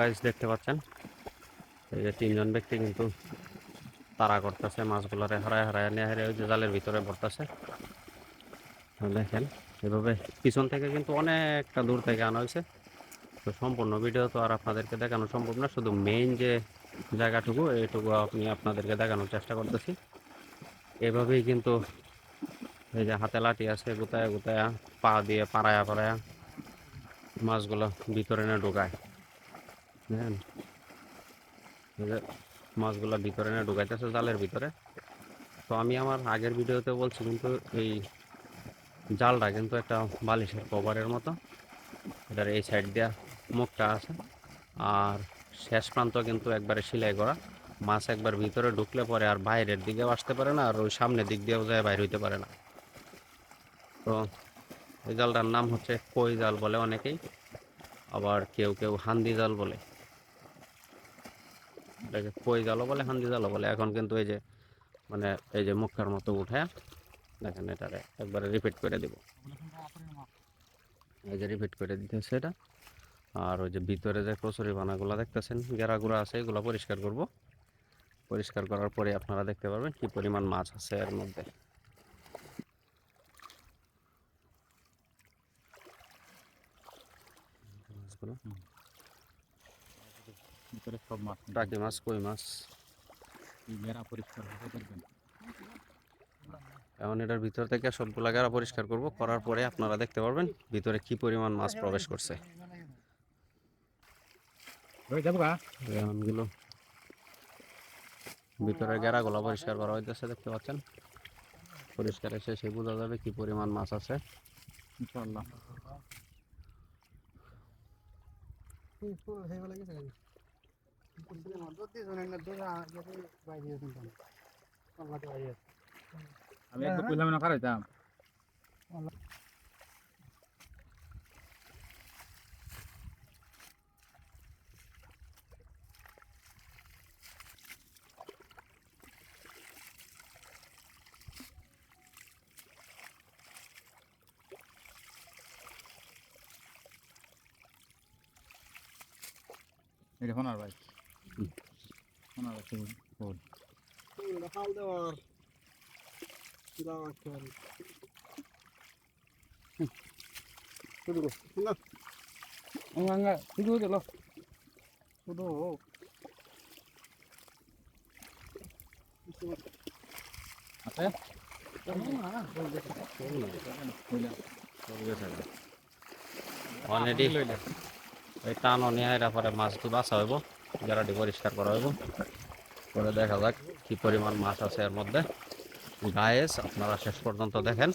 Guys দেখতে পাচ্ছেন? এই যে তিনজন ব্যক্তি কিন্তু তারা করতেছে মাছগুলোরে, হারায় হারায় নিয়ে হারায় ওই যে জালের ভিতরে পড়তেছে। দেখেন, এভাবে পিছন থেকে কিন্তু অনেকটা দূর থেকে আনা হয়েছে। তো সম্পূর্ণ ভিডিও তো আর আপনাদেরকে দেখানো সম্ভব না, শুধু মেইন যে জায়গাটুকু, এইটুকু আমি আপনাদেরকে দেখানোর চেষ্টা করতেছি। এভাবেই কিন্তু এই যে হাতে লাঠি আছে, গুতায়, গুতায়া, পা দিয়ে পাড়ায়া পাড়ায়া মাছগুলো ভিতরে না ঢোকায়। দেখেন। মাছগুলো ভিতরে না ঢুকাইতেছে জালের ভিতরে। তো আমি আমার আগের ভিডিওতে বলছি, কিন্তু এই জালটা কিন্তু একটা বালিশের কভারের মতো। এটার এই সাইড দিয়া মুখটা আছে। আর শেষ প্রান্ত কিন্তু একবারে সেলাই করা। মাছ একবার ভিতরে ঢুকলে পরে আর বাইরের দিকেও আসতে পারে না, আর ওই সামনের দিক দিয়েও যায়, বাইর হইতে পারে না। তো এই জালটার নাম হচ্ছে কই জাল বলে অনেকেই। আবার কেউ কেউ হান্দি জাল বলে। এটাকে কই জালও বলে? হান্দি জালও বলে। এখন কিন্তু এই যে মানে এই যে মুখার মতো উঠে দেখেন এটারে একবারে রিপিট করে দিব। এই যে রিপিট করে দিতেছে এটা। আর ওই যে ভিতরে যে কচুরি বানাগুলো দেখতেছেন গেরাগুড়া আছে এগুলো পরিষ্কার করব। পরিষ্কার করার পরে আপনারা দেখতে পারবেন কি পরিমাণ মাছ আছে এর মধ্যে। মাছগুলো? ভিতরে সব মাছ টাকি মাছ কই মাছ? মেরা পরিষ্কার হবে দেখবেন এখন এটার ভিতর থেকে সবগুলা গেরা পরিষ্কার করব করার পরে আপনারা দেখতে পারবেন ভিতরে কি পরিমাণ মাছ প্রবেশ করছে। এমনগুলো ভিতরে গেরাগুলো পরিষ্কার করা হইতেছে দেখতে পাচ্ছেন? পরিষ্কার এসে সে বোঝা যাবে কি পরিমাণ মাছ আছে। ইনশাআল্লাহ। আমি একটু কইলাম না খারাইতাম এটা? হোনার ভাই হুম। হোনার ভাই কেবল কেবল Enggak, enggak. Itu udah loh. Udah. Apa ya? Already এই টান অনিয়া পরে মাছটি বাছা হইব গেরাটি পরিষ্কার করা হইব, পরে দেখা যাক কি পরিমাণ মাছ আছে এর মধ্যে। গায়েস আপনারা শেষ পর্যন্ত দেখেন।